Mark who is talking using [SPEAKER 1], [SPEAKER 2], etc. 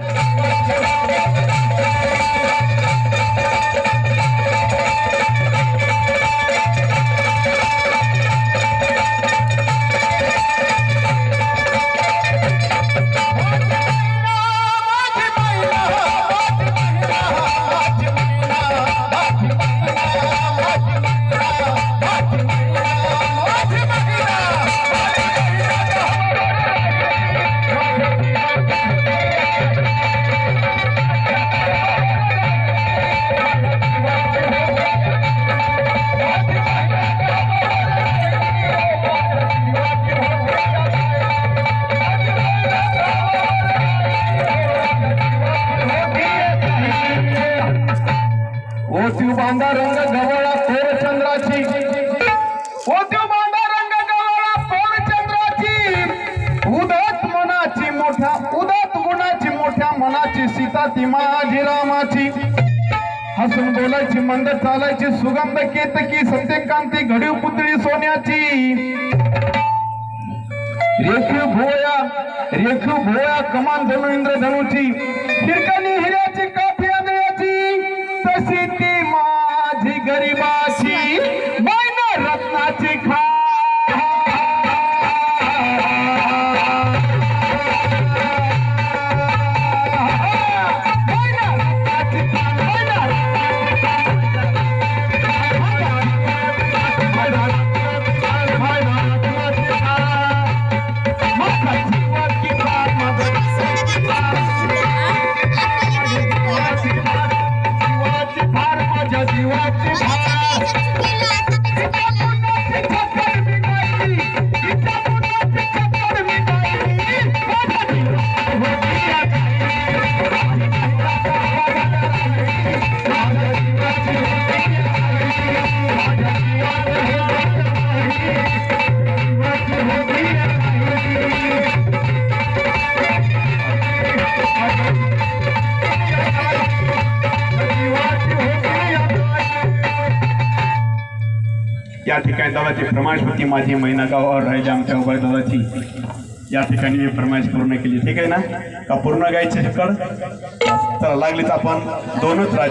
[SPEAKER 1] Música ओतीव बांधा रंग गवळा कोर चंद्राची ओतीव बांधा रंग गवळा कोर चंद्राची उदत मनाची मोठ्या उदत गुणाची मोठ्या मनाची सीता ती माझी रामाची हसून बोलायची मंद चालायची सुगंध केतकी सत्यकांती घडीव पुतळी सोन्याची. रेखीव भोया रेखीव भोया कमान धनु इंद्र धनुची. हिरकणी या ठिकाणी दादाची प्रमाणपती होती. माझी महिनागाव राहिली आमच्या उभा दादाची या ठिकाणी मी फरमाईश पूर्ण केली. ठीक आहे ना? का पूर्ण गायचे कळ? तर लागलीच आपण दोनच राज